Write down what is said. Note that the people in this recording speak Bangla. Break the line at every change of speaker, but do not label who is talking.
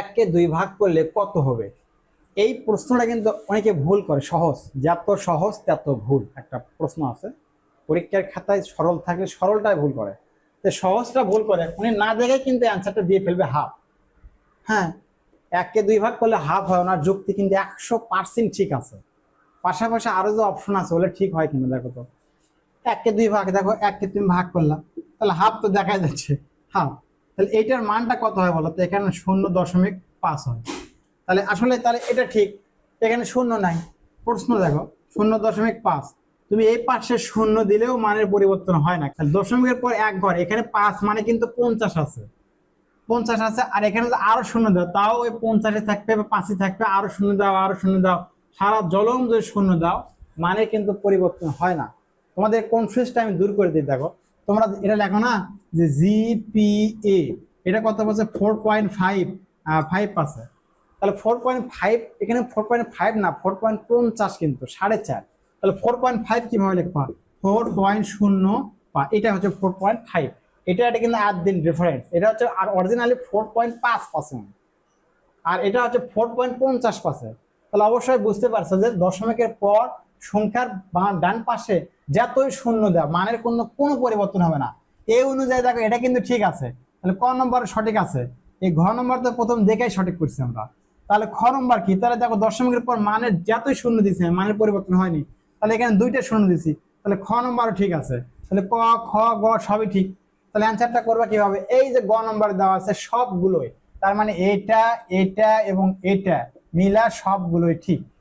এককে দুই ভাগ করলে কত হবে? এই প্রশ্নটা কিন্তু অনেকে ভুল করে, সহজ। যত সহজ তত ভুল। একটা প্রশ্ন আছে। পরীক্ষার খাতায় সরল থাকলে সরলটাই ভুল করে। তো সহজটা ভুল করে, উনি না দেখে কিন্তু অ্যান্সারটা দিয়ে ফেলবে হাফ হ্যাঁ এককে দুই ভাগ করলে হাফ হয়, ওনার যুক্তি কিন্তু একশো পার্সেন্ট ঠিক আছে। পাশাপাশি আরও যে অপশন আছে বলে ঠিক হয় কিনা দেখো তো। এককে দুই ভাগ, দেখো, এককে তুমি ভাগ করলাম। তাহলে হাফ তো দেখা যাচ্ছে। হাফ তাহলে এইটার মানটা কত হয় বলো তো? এখানে শূন্য দশমিক পাঁচ হয়। তাহলে আসলে তাহলে এটা ঠিক, এখানে শূন্য নাই। প্রশ্ন দেখো, শূন্য দশমিক পাঁচ। তুমি এই পাশে শূন্য দিলেও মানের পরিবর্তন হয় না। তাহলে দশমিকের পর এক ঘর, এখানে পাঁচ মানে কিন্তু পঞ্চাশ আছে। পঞ্চাশ আছে, আর এখানে আরও শূন্য দাও, তাও ওই পঞ্চাশে থাকবে বা পাঁচে থাকবে, আরও শূন্য দাও, আরও শূন্য দাও। সারা জলম যদি শূন্য দাও মানে কিন্তু পরিবর্তন হয় না। তোমাদের কনফিউজটা আমি দূর করে দিই, দেখো। তোমরা এটা লেখো না, যে জিপিএ, এটা কত পাচ্ছে ফোর পয়েন্ট ফাইভ ফাইভ পাচ্ছে তাহলে ফোর পয়েন্ট ফাইভ এখানে ফোর পয়েন্ট ফাইভ না ফোর পয়েন্ট পঞ্চাশ কিন্তু, সাড়ে চার। তাহলে ফোর পয়েন্ট ফাইভ কীভাবে লিখবা? ফোর পয়েন্ট শূন্য এটা হচ্ছে ফোর পয়েন্ট ফাইভ এটা এটা কিন্তু আট দিন রেফারেন্স এটা হচ্ছে আর অরিজিনালি ফোর পয়েন্ট পাঁচ পার্সেন্ট আর এটা হচ্ছে ফোর পয়েন্ট পঞ্চাশ পার্সেন্ট তাহলে অবশ্যই বুঝতে পারছ যে দশমিকের পর সংখ্যার ডান পাশে যতই শূন্য দেওয়া, মানের কোনো কোনো পরিবর্তন হবে না। এই অনুযায়ী দেখো, এটা কিন্তু ঠিক আছে। তাহলে ক নম্বর সঠিক আছে? এই ঘ নম্বর তো প্রথম দেখেই সঠিক করছি আমরা। তাহলে খ নম্বর কি? তাহলে দেখো, দশমিকের পর মানের যতই শূন্য দিছে, মানের পরিবর্তন হয়নি। তাহলে এখানে দুইটা শূন্য দিছি। তাহলে খ নম্বরও ঠিক আছে। তাহলে ক, খ, গ সবই ঠিক। তাহলে অ্যান্সারটা করবা কীভাবে? এই যে গ নম্বর দেওয়া আছে সবগুলোই, তার মানে এটা এটা এবং এটা মিলা সবগুলোই ঠিক।